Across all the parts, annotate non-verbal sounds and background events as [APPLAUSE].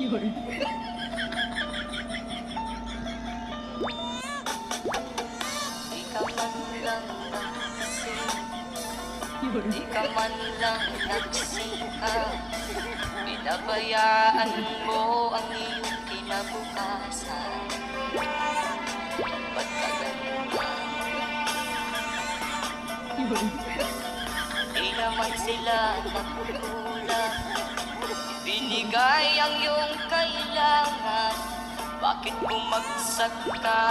Yun. Di ka man lang nagsika Pinabayaan mo ang iyong kinabukasan Ba't ka ganun? Yun. Di naman sila nagkukulang Binigay ang iyong kailangan Bakit bumagsak ka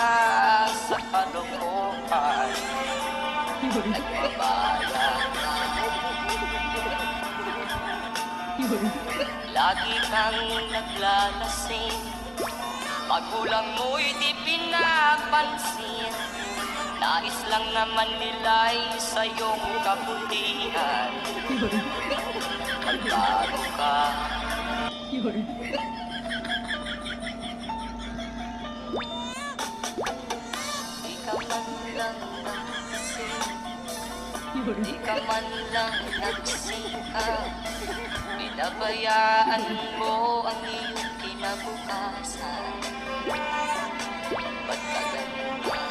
sa kalokohan? Nagbabala. [LAUGHS] Lagi kang naglalasing Magulang mo'y di pinapansin Nais lang naman nila'y sa iyong kabutihan. [LAUGHS] Magbago ka Yun. Di ka man lang nagsika Pinabayaan mo ang iyong kinabukasan Ba't ka ganun ba?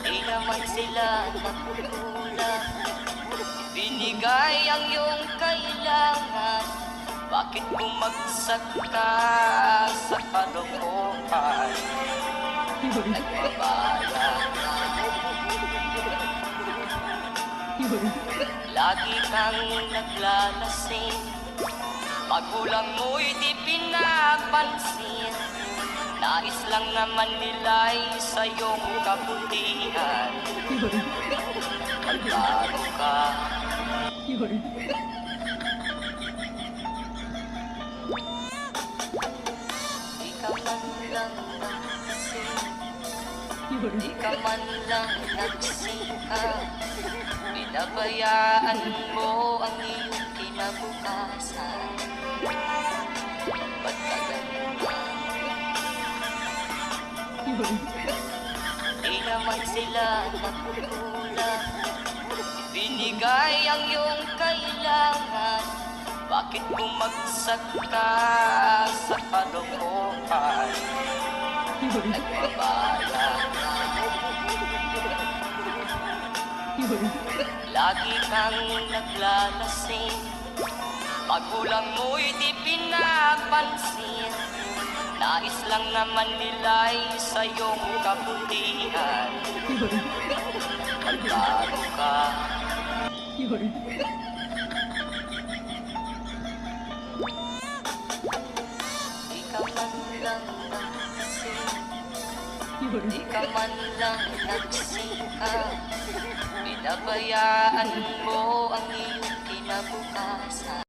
Di naman sila nagkukulang Binigay ang iyong kailangan Bakit bumagsak ka sa kalokohan? Nagbabala ka. Lagi kang naglalasing Magulang mo'y di pinapansin Nais lang naman nila'y sa iyong kabutihan Yun. Magbago ka Yun. Ikaw man lang nagsing Yun. Di ka man lang nagsika Pinabayaan mo ang iyong kinabukasan Ba't ka ganun ba? Yun. Di naman sila nagkukulang Bakit bumagsak ka sa kalokohan? Nagbabala ka. Lagi kang naglalasing Magulang mo'y di pinapansin Nais lang naman nila'y sa iyong kabutihan Yun. Magbago ka Yun. Lang nagsing. Di ka man lang nagsika Pinabayaan mo ang iyong kinabukasan